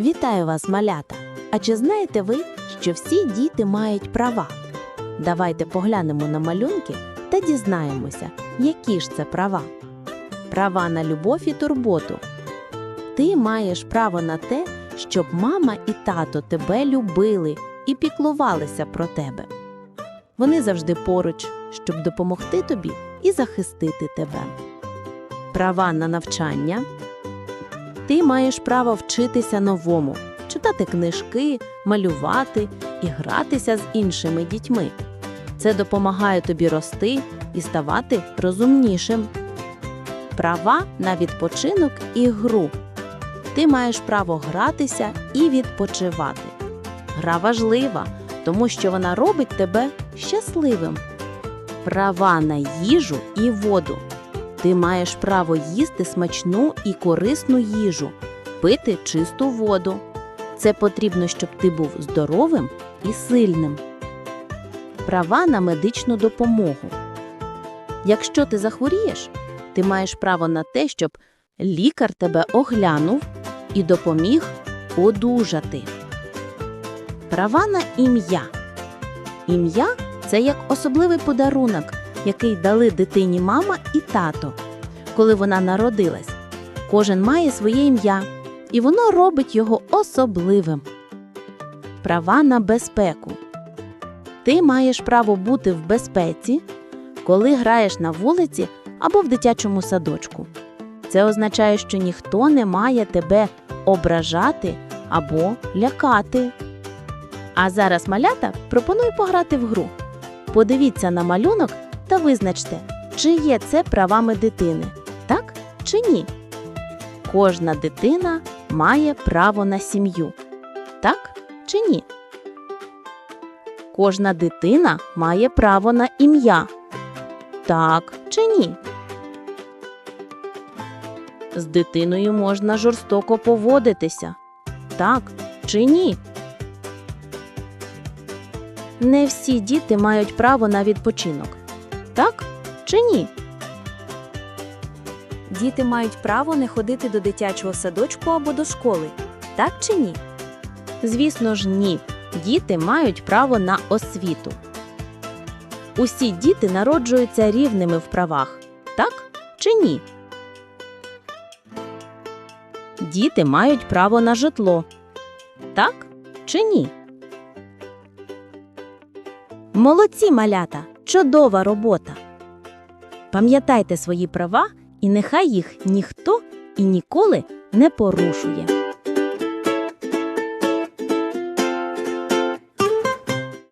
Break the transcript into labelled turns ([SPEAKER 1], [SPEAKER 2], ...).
[SPEAKER 1] Вітаю вас, малята! А чи знаєте ви, що всі діти мають права? Давайте поглянемо на малюнки та дізнаємося, які ж це права. Права на любов і турботу. Ти маєш право на те, щоб мама і тато тебе любили і піклувалися про тебе. Вони завжди поруч, щоб допомогти тобі і захистити тебе. Права на навчання. Ти маєш право вчитися новому, читати книжки, малювати і гратися з іншими дітьми. Це допомагає тобі рости і ставати розумнішим. Права на відпочинок і гру. Ти маєш право гратися і відпочивати. Гра важлива, тому що вона робить тебе щасливим. Права на їжу і воду. Ти маєш право їсти смачну і корисну їжу, пити чисту воду. Це потрібно, щоб ти був здоровим і сильним. Права на медичну допомогу. Якщо ти захворієш, ти маєш право на те, щоб лікар тебе оглянув і допоміг одужати. Права на ім'я. Ім'я це як особливий подарунок, який дали дитині мама і тато, коли вона народилась. Кожен має своє ім'я, і воно робить його особливим. Права на безпеку. Ти маєш право бути в безпеці, коли граєш на вулиці або в дитячому садочку. Це означає, що ніхто не має тебе ображати або лякати. А зараз малята пропоную пограти в гру. Подивіться на малюнок та визначте, чи є це правами дитини, так чи ні. Кожна дитина має право на сім'ю, так чи ні? Кожна дитина має право на ім'я, так чи ні? З дитиною можна жорстоко поводитися, так чи ні? Не всі діти мають право на відпочинок. Так чи ні?
[SPEAKER 2] Діти мають право не ходити до дитячого садочку або до школи. Так чи ні?
[SPEAKER 1] Звісно ж, ні. Діти мають право на освіту. Усі діти народжуються рівними в правах. Так чи ні? Діти мають право на житло. Так чи ні? Молодці малята! Чудова робота! Пам'ятайте свої права, і нехай їх ніхто і ніколи не порушує.